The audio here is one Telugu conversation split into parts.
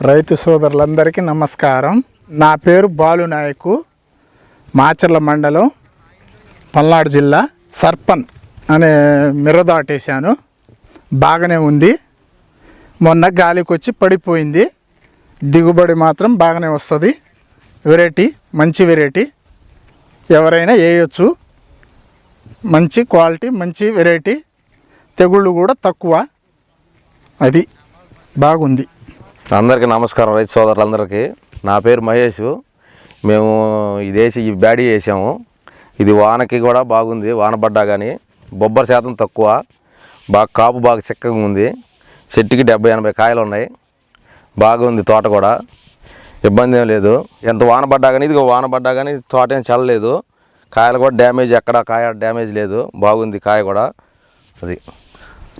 రైతు సోదరులందరికీ నమస్కారం. నా పేరు బాలు నాయకు. మాచర్ల మండలం పల్నాడు జిల్లా సర్పన్ అనే మిర్రదాటేశాను బాగానే ఉంది. మొన్న గాలికి వచ్చి పడిపోయింది. దిగుబడి మాత్రం బాగానే వస్తుంది. వెరైటీ మంచి వెరైటీ. ఎవరైనా వేయొచ్చు. మంచి క్వాలిటీ మంచి వెరైటీ. తెగుళ్ళు కూడా తక్కువ. అది బాగుంది. అందరికీ నమస్కారం రైతు సోదరులందరికీ. నా పేరు మహేష్. మేము ఇది ఈ బ్యాడీ వేసాము ఇది వానకి కూడా బాగుంది వాన పడ్డా కానీ బొబ్బరి శాతం తక్కువ బాగా కాపు బాగా చిక్కగా ఉంది. చెట్టుకి డెబ్బై ఎనభై కాయలు ఉన్నాయి. బాగుంది తోట కూడా. ఇబ్బంది ఏం లేదు. ఎంత వాన పడ్డా కానీ ఇది వాన పడ్డా కానీ తోట ఏం చల్లలేదు. కాయలు కూడా డ్యామేజ్ ఎక్కడ కాయ డ్యామేజ్ లేదు. బాగుంది కాయ కూడా. అది.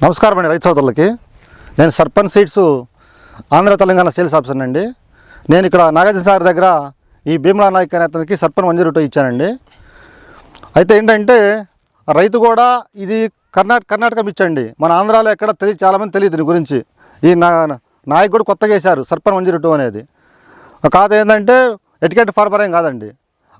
నమస్కారం అండి రైతు సోదరులకి. నేను Sarpanch seeds Andhra Telangana sales officer అండి. నేను ఇక్కడ నాగార్జున సార్ దగ్గర ఈ భీమలా నాయక్ అనే అతనికి సర్పంచ్ మంజూరు రూట్ ఇచ్చానండి. అయితే ఏంటంటే రైతు కూడా ఇది కర్ణాటక కర్ణాటక ఇచ్చండి. మన ఆంధ్రాలో ఎక్కడ తెలియదు చాలామంది తెలియదు దీని గురించి. ఈ నా నాయక్ కూడా కొత్తగా వేశారు సర్పంచ్ మంజూరు రూట్ అనేది. కాదు ఏంటంటే ఎటికెట్ ఫార్మర్ ఏం కాదండి.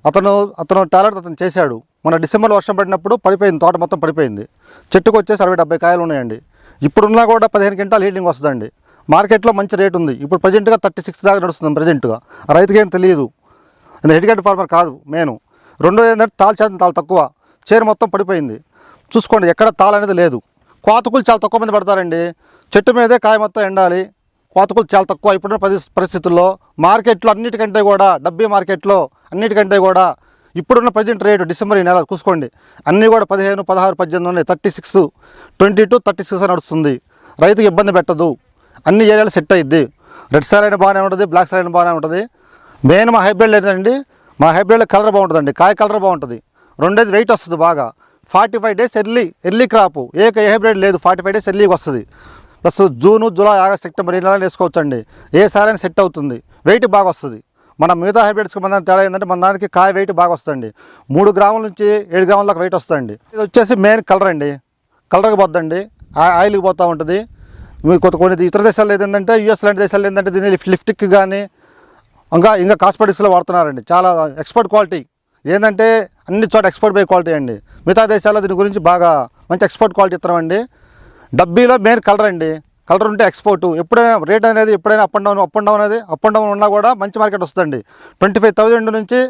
అతను అతను టాలెంట్ అతను చేశాడు. మన డిసెంబర్లో వర్షం పడినప్పుడు పడిపోయింది తోట మొత్తం పడిపోయింది. చెట్టుకు వచ్చేసి అరవై డెబ్బై కాయలు ఉన్నాయండి. ఇప్పుడున్నా కూడా పదిహేను క్వింటాల్ హీటింగ్ వస్తుందండి. మార్కెట్లో మంచి రేట్ ఉంది. ఇప్పుడు ప్రజెంట్గా థర్టీ సిక్స్ దాకా నడుస్తుంది ప్రజెంట్గా. రైతుకి ఏం తెలియదు నేను ఎడ్యుకేటెడ్ ఫార్మర్ కాదు నేను రెండో ఏంటంటే తాళ శాతం చాలా తక్కువ. చీర మొత్తం పడిపోయింది. చూసుకోండి ఎక్కడ తాళ అనేది లేదు. కోతకులు చాలా తక్కువ మంది పడతారండి. చెట్టు మీదే కాయ మొత్తం ఎండాలి. కోతకులు చాలా తక్కువ ఇప్పుడున్న పరి- పరిస్థితుల్లో. మార్కెట్లో అన్నిటికంటే కూడా డబ్బీ మార్కెట్లో అన్నిటికంటే కూడా ఇప్పుడున్న ప్రజెంట్ రేటు డిసెంబర్ ఈ నెల చూసుకోండి. అన్నీ కూడా పదిహేను పదహారు పద్దెనిమిది ఉన్నాయి. Thirty six twenty two thirty six నడుస్తుంది. రైతుకి ఇబ్బంది పెట్టదు. అన్ని ఏరియాలు సెట్ అయ్యిద్ది రెడ్ సార్ అయినా బాగానే ఉంటుంది బ్లాక్ సార్ అయినా బాగానే ఉంటుంది. మెయిన్ మా హైబ్రిడ్ ఏంటండి మా హైబ్రిడ్లో కలర్ బాగుంటుందండి. కాయ కలర్ బాగుంటుంది. రెండేది వెయిట్ వస్తుంది బాగా. Forty five days early early crop. ఏ హైబ్రిడ్ లేదు ఫార్టీ ఫైవ్ డేస్ ఎర్లీకి వస్తుంది. Plus June July August September ఈ నెలలో వేసుకోవచ్చండి. ఏ సారైనా సెట్ అవుతుంది. వెయిట్ బాగా వస్తుంది. మన మిగతా హైబ్రిడ్స్కి మన దానికి తేడా ఏంటంటే మన దానికి కాయ వెయిట్ బాగా వస్తుంది మూడు గ్రాముల నుంచి ఏడు గ్రాముల దాకా వెయిట్ వస్తుందండి. ఇది వచ్చేసి మెయిన్ కలర్ అండి. కలర్కి పోద్దండి. ఆ- ఆయిల్కి పోతూ ఉంటుంది. మీరు కొత్త కొన్ని ఇతర దేశాల్లో ఏంటంటే యూఎస్ లాంటి దేశాల్లో ఏంటంటే దీన్ని లిఫ్ట్ లిఫ్ట్కి కానీ ఇంకా ఇంకా కాస్మెటిక్స్లో వాడుతున్నారండి. చాలా ఎక్స్పర్ట్ క్వాలిటీ. ఏంటంటే అన్ని చోట ఎక్స్పర్ట్ బై క్వాలిటీ అండి. మిగతా దేశాల్లో దీని గురించి బాగా మంచి ఎక్స్పర్ట్ క్వాలిటీ ఇస్తున్నామండి డబ్బీలో మెయిన్ కలర్ అండి. కలర్ ఉంటే ఎక్స్పోర్ట్. ఎప్పుడైనా రేట్ అనేది ఎప్పుడైనా up and down up and down అనేది అప్ అండ్ డౌన్ ఉన్నా కూడా మంచి మార్కెట్ వస్తుందండి. ట్వంటీ ఫైవ్ థౌజండ్ నుంచి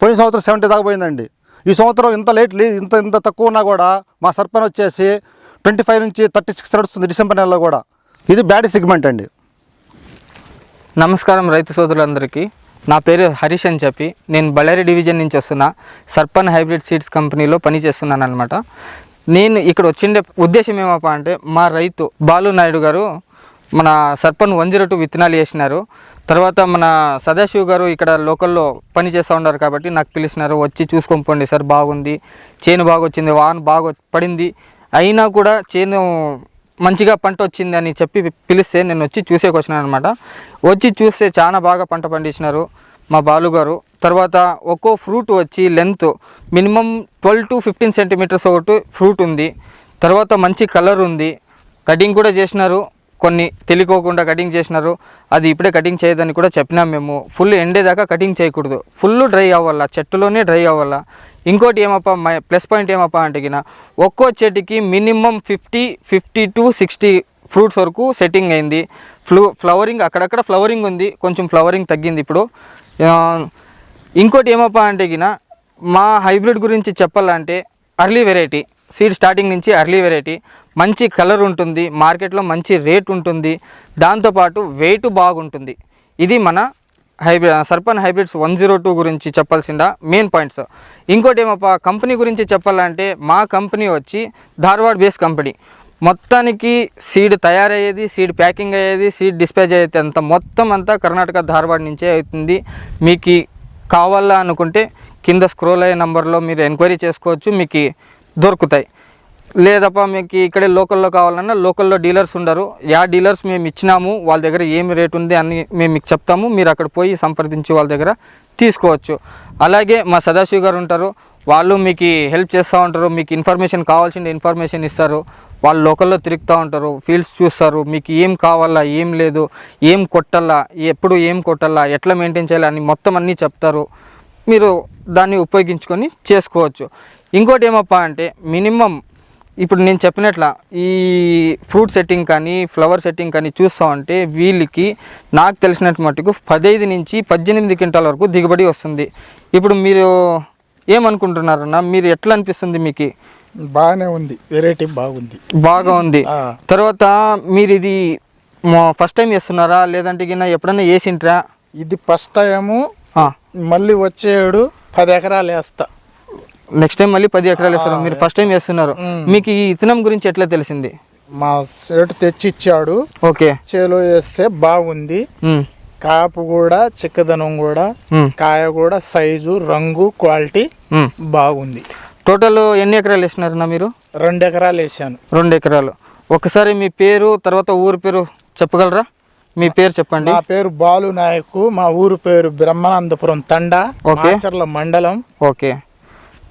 పోయిన సంవత్సరం సెవెంటీ దాకా పోయిందండి. ఈ సంవత్సరం ఇంత లేట్ ఇంత ఇంత తక్కువ ఉన్నా కూడా మా సర్పన్ వచ్చేసి ట్వంటీ ఫైవ్ నుంచి థర్టీ సిక్స్ నడుస్తుంది డిసెంబర్ నెలలో కూడా. ఇది బ్యాడ్ సిగ్మెంట్ అండి. నమస్కారం రైతు సోదరులందరికీ. నా పేరు హరీష్ అని చెప్పి నేను బళ్ళారి డివిజన్ నుంచి వస్తున్నా సర్పన్ హైబ్రిడ్ సీడ్స్ కంపెనీలో పనిచేస్తున్నాను అనమాట నేను ఇక్కడ వచ్చిండే ఉద్దేశం ఏమప్ప అంటే మా రైతు బాలు నాయుడు గారు మన సర్పన్ వన్ జీరో టూ విత్తనాలు వేసినారు. తర్వాత మన సదాశివ్ గారు ఇక్కడ లోకల్లో పని చేస్తూ ఉన్నారు కాబట్టి నాకు పిలిచినారు వచ్చి చూసుకొని పోండి సార్ బాగుంది చేను బాగా వచ్చింది వాన బాగా పడింది. అయినా కూడా చేను మంచిగా పంట వచ్చిందని చెప్పి పిలిస్తే నేను వచ్చి చూసేకి వచ్చినాను అనమాట వచ్చి చూస్తే చాలా బాగా పంట పండించినారు మా బాలుగారు. తర్వాత ఒక్కో ఫ్రూట్ వచ్చి length minimum twelve to fifteen centimetres ఒకటి ఫ్రూట్ ఉంది. తర్వాత మంచి కలర్ ఉంది. కటింగ్ కూడా చేసినారు. కొన్ని తెలియకోకుండా కటింగ్ చేసినారు. అది ఇప్పుడే కటింగ్ చేయదని కూడా చెప్పినాం మేము. ఫుల్ ఎండేదాకా కటింగ్ చేయకూడదు. ఫుల్ డ్రై అవ్వాలా చెట్టులోనే డ్రై అవ్వాలా? ఇంకోటి ఏమప్పా మై ప్లస్ పాయింట్ ఏమప్పా అంటే ఒక్కో చెట్టుకి minimum fifty fifty to sixty fruits వరకు సెట్టింగ్ అయింది. ఫ్లూ ఫ్లవరింగ్ అక్కడక్కడ ఫ్లవరింగ్ ఉంది. కొంచెం ఫ్లవరింగ్ తగ్గింది ఇప్పుడు. ఇంకోటి ఏమప్పా అంటే మా హైబ్రిడ్ గురించి చెప్పాలంటే అర్లీ వెరైటీ సీడ్ స్టార్టింగ్ నుంచి అర్లీ వెరైటీ మంచి కలర్ ఉంటుంది మార్కెట్లో మంచి రేట్ ఉంటుంది దాంతోపాటు వెయిట్ బాగుంటుంది. ఇది మన hybrid Sarpan hybrids one zero two గురించి చెప్పాల్సిందా? మెయిన్ పాయింట్స్ ఇంకోటి ఏమప్పా కంపెనీ గురించి చెప్పాలంటే మా కంపెనీ వచ్చి ధార్వాడ్ బేస్ కంపెనీ. మొత్తానికి సీడ్ తయారయ్యేది సీడ్ ప్యాకింగ్ అయ్యేది సీడ్ డిస్పాచ్ అయ్యేది అంత మొత్తం అంతా కర్ణాటక ధార్వాడ్ నుంచే అవుతుంది. మీకు కావాలా అనుకుంటే కింద స్క్రోల్ అయ్యే నంబర్లో మీరు ఎంక్వైరీ చేసుకోవచ్చు. మీకు దొరుకుతాయి. లేదప్ప మీకు ఇక్కడే లోకల్లో కావాలన్నా లోకల్లో డీలర్స్ ఉండరు. యా డీలర్స్ మేము ఇచ్చినాము వాళ్ళ దగ్గర ఏమి రేట్ ఉంది అని మేము మీకు చెప్తాము మీరు అక్కడ పోయి సంప్రదించి వాళ్ళ దగ్గర తీసుకోవచ్చు. అలాగే మా సదాశివ్ గారు ఉంటారు వాళ్ళు మీకు హెల్ప్ చేస్తూ ఉంటారు మీకు ఇన్ఫర్మేషన్ కావాల్సిన ఇన్ఫర్మేషన్ ఇస్తారు. వాళ్ళు లోకల్లో తిరుగుతూ ఉంటారు ఫీల్డ్స్ చూస్తారు మీకు ఏం కావాలా ఏం లేదు ఏం కొట్టాలా ఎప్పుడు ఏం కొట్టాలా ఎట్లా మెయింటైన్ చేయాలి అని మొత్తం అన్నీ చెప్తారు. మీరు దాన్ని ఉపయోగించుకొని చేసుకోవచ్చు. ఇంకోటి ఏమప్పా అంటే మినిమం ఇప్పుడు నేను చెప్పినట్ల ఈ ఫ్రూట్ సెట్టింగ్ కానీ ఫ్లవర్ సెట్టింగ్ కానీ చూస్తా ఉంటే వీళ్ళకి నాకు తెలిసినట్టు మటుకు పదహైదు నుంచి పద్దెనిమిది క్వింటాల వరకు దిగుబడి వస్తుంది. ఇప్పుడు మీరు ఏమనుకుంటున్నారన్న మీరు ఎట్లా అనిపిస్తుంది మీకు? బాగానే ఉంది. వెరైటీ బాగుంది. బాగా ఉంది. తర్వాత మీరు ఇది ఫస్ట్ టైం వేస్తున్నారా లేదంటే గిన్న ఎప్పుడైనా వేసింట్రా ఇది ఫస్ట్ టైము. మళ్ళీ వచ్చేడు పది ఎకరాలు వేస్తా. నెక్స్ట్ టైం మళ్ళీ పది ఎకరాలు వేస్తారు. మీరు ఫస్ట్ టైం వేస్తున్నారు. మీకు ఈ ఇతనం గురించి ఎట్లా తెలిసింది? మా సేటు తెచ్చి ఇచ్చాడు ఓకే. చేలో వేస్తే బాగుంది. కాపు కూడా చిక్కదనం కూడా కాయ కూడా సైజు రంగు క్వాలిటీ. బాగుంది. టోటల్ ఎన్ని ఎకరాలు వేసినారన్నా మీరు? రెండు ఎకరాలు వేసాను రెండు ఎకరాలు. ఒకసారి మీ పేరు తర్వాత ఊరి పేరు చెప్పగలరా? మీ పేరు చెప్పండి. నా పేరు బాలు నాయకు. మా ఊరు పేరు బ్రహ్మానందపురం తండా. ఓకే. మాచర్ల మండలం. ఓకే.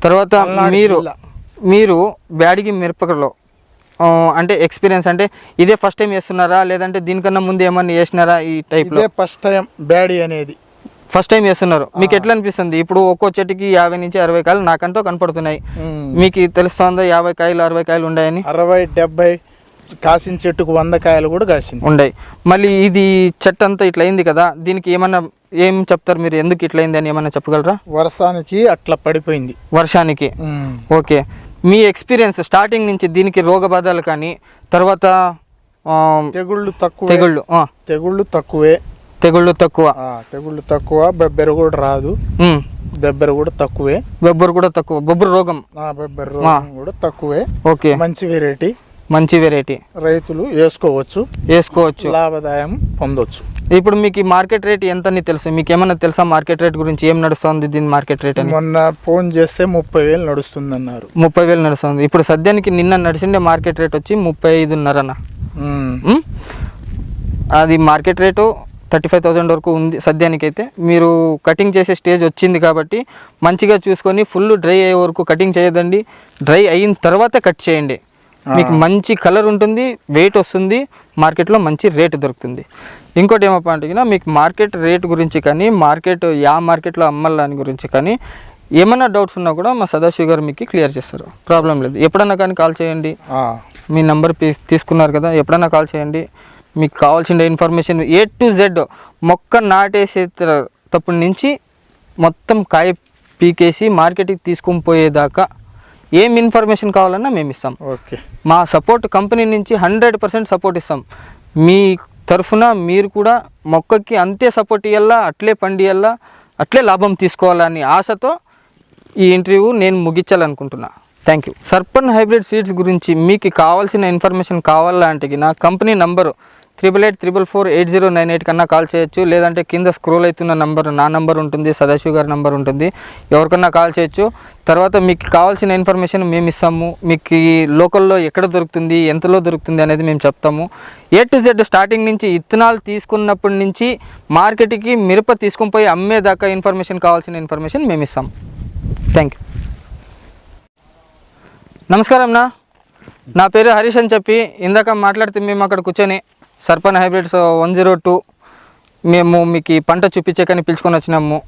తర్వాత మీరు. మీరు బ్యాడిగి మిరపకలో అంటే ఎక్స్పీరియన్స్ అంటే ఇదే ఫస్ట్ టైం వేస్తున్నారా లేదంటే దీనికన్నా ముందు ఏమన్నా వేసినారా ఈ టైప్లో ఫస్ట్ టైం బ్యాడీ అనేది. ఫస్ట్ టైం వేస్తున్నారు మీకు ఎట్లా అనిపిస్తుంది? ఇప్పుడు ఒక్కో చెట్టుకి యాభై నుంచి అరవై కాయలు నాకంటూ కనపడుతున్నాయి. మీకు తెలుస్తుందా యాభై కాయలు అరవై కాయలు ఉన్నాయని? అరవై డెబ్బై కాసిన చెట్టుకు వంద కాయలు కూడా కాసింది. ఉన్నాయి మళ్ళీ ఇది చెట్టు అంతా ఇట్లా అయింది కదా దీనికి ఏమన్నా ఏం చెప్తారు మీరు? ఎందుకు ఇట్లా అయింది అని ఏమన్నా చెప్పగలరా? వర్షానికి అట్లా పడిపోయింది. వర్షానికి. ఓకే. మీ ఎక్స్పీరియన్స్ స్టార్టింగ్ నుంచి దీనికి రోగబాధలు కానీ తర్వాత తెగుళ్ళు తక్కువ. తెగుళ్ళు తెగుళ్ళు తక్కువే. తెగుళ్ళు తక్కువ. తెగుళ్ళు తక్కువ బెబ్బెర కూడా రాదు. బెబ్బెర కూడా తక్కువే. బొబ్బరు కూడా తక్కువ. బొబ్బరు రోగం. బెబ్బెర రోగం కూడా తక్కువే. ఓకే. మంచి వెరైటీ మంచి వెరైటీ రైతులు వేసుకోవచ్చు వేసుకోవచ్చు. లాభదాయం పొందొచ్చు. ఇప్పుడు మీకు ఈ మార్కెట్ రేట్ ఎంత అని తెలుసు? మీకు ఏమన్నా తెలుసా మార్కెట్ రేట్ గురించి? ఏం నడుస్తుంది దీని మార్కెట్ రేట్ అని? మొన్న ఫోన్ చేస్తే ముప్పై వేలు నడుస్తుందన్నారు. ముప్పై వేలు నడుస్తుంది. ఇప్పుడు సద్యానికి నిన్న నడిచిండే మార్కెట్ రేట్ వచ్చి ముప్పై. ఉమ్? అది market rate thirty five thousand వరకు ఉంది సద్యానికైతే. మీరు కటింగ్ చేసే స్టేజ్ వచ్చింది కాబట్టి మంచిగా చూసుకొని ఫుల్ డ్రై అయ్యే వరకు కటింగ్ చేయదండి డ్రై అయిన తర్వాత కట్ చేయండి. మీకు మంచి కలర్ ఉంటుంది వెయిట్ వస్తుంది మార్కెట్లో మంచి రేటు దొరుకుతుంది. ఇంకోటి ఏమప్పా అంటే మీకు మార్కెట్ రేట్ గురించి కానీ మార్కెట్ యా మార్కెట్లో అమ్మాలని గురించి కానీ ఏమైనా డౌట్స్ ఉన్నా కూడా మా సదాశివ్ గారు మీకు క్లియర్ చేస్తారు. ప్రాబ్లం లేదు. ఎప్పుడన్నా కానీ కాల్ చేయండి. మీ నంబర్ తీసుకున్నారు కదా ఎప్పుడైనా కాల్ చేయండి. మీకు కావాల్సిన ఇన్ఫర్మేషన్ ఏ టు జెడ్ మొక్క నాటేసేటప్పటి నుంచి మొత్తం కాయ పీకేసి మార్కెట్కి తీసుకొని పోయేదాకా ఏం ఇన్ఫర్మేషన్ కావాలన్నా మేము ఇస్తాం. ఓకే. మా సపోర్ట్ కంపెనీ నుంచి హండ్రెడ్ పర్సెంట్ సపోర్ట్ ఇస్తాం. మీ తరఫున మీరు కూడా మొక్కకి అంతే సపోర్ట్ ఇవ్వాలా అట్లే పండియల్లా అట్లే లాభం తీసుకోవాలని ఆశతో ఈ ఇంటర్వ్యూ నేను ముగించాలనుకుంటున్నా. Thank you Sarpan hybrid seeds గురించి మీకు కావాల్సిన ఇన్ఫర్మేషన్ కావాలంటే నా company number triple eight triple four eight zero nine eight కన్నా కాల్ చేయొచ్చు. లేదంటే కింద స్క్రోల్ అవుతున్న నంబర్ నా నంబర్ ఉంటుంది సదాశివ్ గారి నంబర్ ఉంటుంది. ఎవరికన్నా కాల్ చేయొచ్చు. తర్వాత మీకు కావాల్సిన ఇన్ఫర్మేషన్ మేము ఇస్తాము. మీకు ఈ లోకల్లో ఎక్కడ దొరుకుతుంది ఎంతలో దొరుకుతుంది అనేది మేము చెప్తాము. ఏ టు జెడ్ స్టార్టింగ్ నుంచి ఇత్తనాలు తీసుకున్నప్పటి నుంచి మార్కెట్కి మిరప తీసుకుని పోయి అమ్మేదాకా ఇన్ఫర్మేషన్ కావాల్సిన ఇన్ఫర్మేషన్ మేము ఇస్తాం. థ్యాంక్ యూ నమస్కారం నా నా పేరు హరీష్ అని చెప్పి ఇందాక మాట్లాడితే మేము అక్కడ కూర్చొని Sarpan hybrids one zero two. మేము మీకు పంట చూపించకని పిలుచుకొని వచ్చినాము.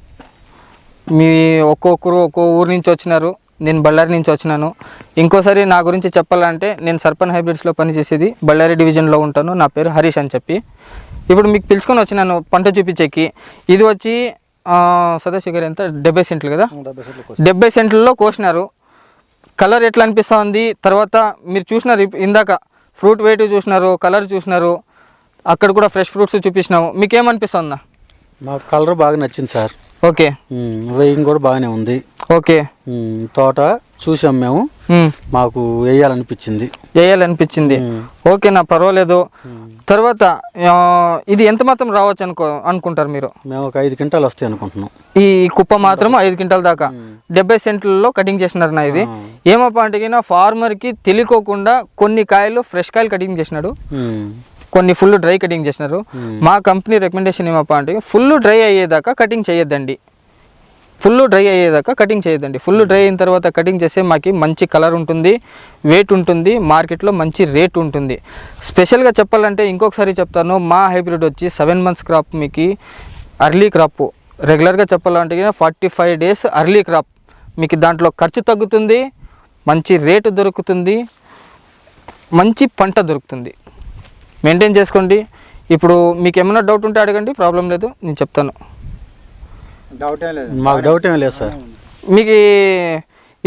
మీ ఒక్కొక్కరు ఒక్కో ఊరు నుంచి వచ్చినారు. నేను బళ్ళారి నుంచి వచ్చినాను. ఇంకోసారి నా గురించి చెప్పాలంటే నేను సర్పన్ హైబ్రిడ్స్లో పనిచేసేది బళ్ళారి డివిజన్లో ఉంటాను. నా పేరు హరీష్ అని చెప్పి. ఇప్పుడు మీకు పిలుచుకొని వచ్చినాను పంట చూపించేకి. ఇది వచ్చి ఆ, సదాశివ్ గారు ఎంత? డెబ్బై సెంట్లు కదా? డెబ్బై సెంట్లలో కోసినారు. కలర్ ఎట్లా అనిపిస్తూ ఉంది తర్వాత మీరు చూసినారు ఇందాక ఫ్రూట్ వెయిట్ చూసినారు కలర్ చూసినారు. అక్కడ కూడా ఫ్రెష్ ఫ్రూట్స్ చూపించినాము. మీకు ఏమనిపిస్తుందా మాకు కలర్ బాగా నచ్చింది సార్. ఓకే. వెయ్యింగ్ కూడా బాగానే ఉంది. ఓకే. తోట చూసాం మేము. మాకు వేయాలనిపించింది. వేయాలనిపించింది. ఓకే నా పర్వాలేదు. తర్వాత ఇది ఎంత మాత్రం రావచ్చు అనుకో అనుకుంటారు మీరు? మేము ఒక ఐదు క్వింటాలు వస్తాయి అనుకుంటున్నాం. ఈ కుప్ప మాత్రం ఐదు క్వింటాల దాకా. డెబ్బై సెంట్లలో కటింగ్ చేసినారు నా ఇది. ఏమప్పా అంటే ఫార్మర్కి తెలియకోకుండా కొన్ని కాయలు ఫ్రెష్ కాయలు కటింగ్ చేసినాడు. కొన్ని ఫుల్ డ్రై కటింగ్ చేసినారు. మా కంపెనీ రికమెండేషన్ ఏమప్పా అంటే ఫుల్ డ్రై అయ్యేదాకా కటింగ్ చేయొద్దండి. ఫుల్ డ్రై అయ్యేదాకా కటింగ్ చేయదండి ఫుల్ డ్రై అయిన తర్వాత కటింగ్ చేస్తే మాకు మంచి కలర్ ఉంటుంది వెయిట్ ఉంటుంది మార్కెట్లో మంచి రేట్ ఉంటుంది. స్పెషల్గా చెప్పాలంటే ఇంకొకసారి చెప్తాను మా హైబ్రిడ్ వచ్చి సెవెన్ మంత్స్ క్రాప్ మీకు అర్లీ క్రాప్ రెగ్యులర్గా చెప్పాలంటే forty five days early crop మీకు దాంట్లో ఖర్చు తగ్గుతుంది మంచి రేటు దొరుకుతుంది మంచి పంట దొరుకుతుంది. మెయింటైన్ చేసుకోండి. ఇప్పుడు మీకు ఏమైనా డౌట్ ఉంటే అడగండి ప్రాబ్లం లేదు నేను చెప్తాను. మాకు డౌట్ ఏం లేదు సార్. మీకు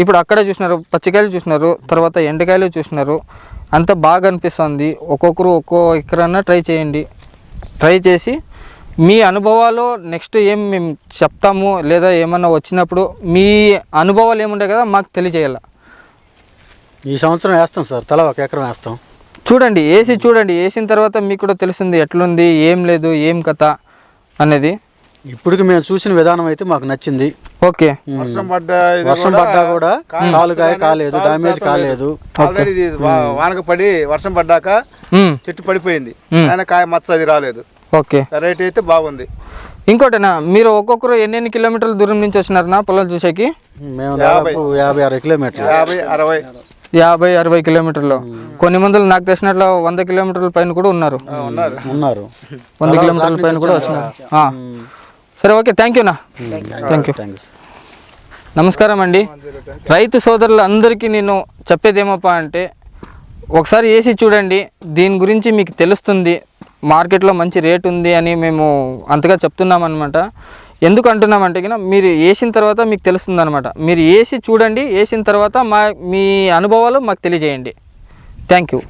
ఇప్పుడు అక్కడ చూసినారు పచ్చికాయలు చూసినారు తర్వాత ఎండకాయలు చూసినారు అంత బాగా అనిపిస్తుంది. ఒక్కొక్కరు ఒక్కో ఎకరన్నా ట్రై చేయండి. ట్రై చేసి మీ అనుభవాలు నెక్స్ట్ ఏం మేము చెప్తాము లేదా ఏమన్నా వచ్చినప్పుడు మీ అనుభవాలు ఏముండే కదా మాకు తెలియజేయాలి. ఈ సంవత్సరం వేస్తాం సార్ తల ఒక ఎకరం వేస్తాం. చూడండి వేసి చూడండి వేసిన తర్వాత మీకు కూడా తెలుస్తుంది ఎట్లుంది ఏం లేదు ఏం కథ అనేది. ఇప్పటికి మేము చూసిన విధానం అయితే మాకు నచ్చింది. ఓకే. వర్షం పడ్డ వర్షం కూడా పడ్డా కూడా కాయ కాలు కాయ కాయ కాలేదు కాలు డామేజ్ కాలేదు. ఆల్రెడీ వానకు పడి వర్షం పడ్డాక. చెట్టు పడిపోయింది. ఆయన కాయ మచ్చ అది రాలేదు. ఓకే. రేట్ అయితే బాగుంది. ఇంకోటేనా మీరు ఒక్కొక్కరు ఎన్నెన్ని కిలోమీటర్ల దూరం నుంచి వచ్చినారు నా పొలాలు చూసేకి? మేము దాదాపు యాభై అరవై కిలోమీటర్లు. యాభై అరవై. యాభై అరవై కిలోమీటర్లు. కొన్ని మందులు నాకు తెలిసినట్లు వంద కిలోమీటర్ల పైన కూడా ఉన్నారు. ఉన్నారు. ఉన్నారు. వంద కిలోమీటర్ల పైన కూడా వచ్చినారు ఆ. సరే ఓకే. థ్యాంక్ యూ నా. థ్యాంక్ యూ నమస్కారం అండి. రైతు సోదరులు అందరికీ నేను చెప్పేది ఏమప్పా అంటే ఒకసారి వేసి చూడండి. దీని గురించి మీకు తెలుస్తుంది. మార్కెట్లో మంచి రేట్ ఉంది అని మేము అంతగా చెప్తున్నాం అనమాట ఎందుకు అంటున్నామంటే కినా మీరు వేసిన తర్వాత మీకు తెలుస్తుంది అనమాట మీరు వేసి చూడండి వేసిన తర్వాత మా మీ అనుభవాలు మాకు తెలియజేయండి. Thank you